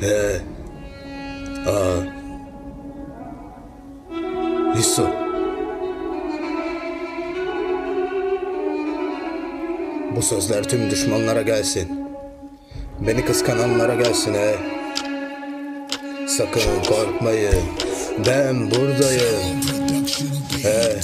He. Aa. Hisso. Bu sözler tüm düşmanlara gelsin. Beni kıskananlara gelsin he. Sakın korkmayın. Ben buradayım. He.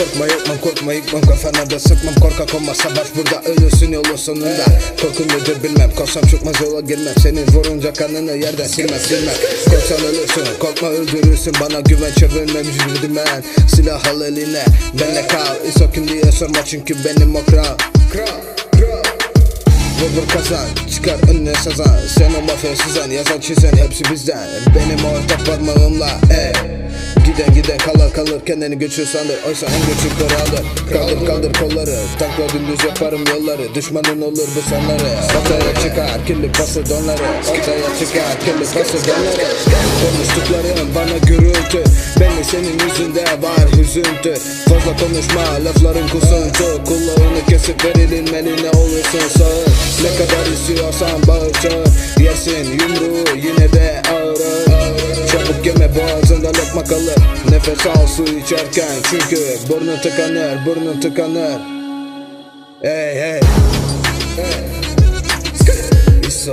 Korkma yıkmam korkma yıkmam kafana da sıkmam. Korkak olma savaş burada ölürsün yolun sonunda. Korkum nedir bilmem korsam çıkmaz yola girmem. Senin vurunca kanını yerden silmez silmem Korksan ölürsün korkma öldürürsün. Bana güven çevirmem dümen Silah al eline benle kal. İsokin diye sorma çünkü benim o kral. Kral kral. Vur vur kazan çıkar önüne sazan. Sen o mafya sızan yazan çizen hepsi bizden. Benim orta parmağımla ey Giden giden kalır kalır kendini güçlü sanır. Oysa en güçlü alır Kaldır kaldır kolları. Tankla dümdüz yaparım yolları. Düşmanın olur bu sonları. Ortaya çıkar kirli bası donları. Ortaya çıkar kirli bası donları. Konuştukların bana gürültü. Belli senin yüzünde var hüzüntü. Fazla konuşma lafların kusuntu Kulağını kesip verilmeli ne olursun sağır Ne kadar istiyorsan bağır çağır Yersin yumruğu yine de Yeme boğazında lokma kalır Nefes al su içerken Çünkü burnun tıkanır burnun tıkanır Hey hey Hey İso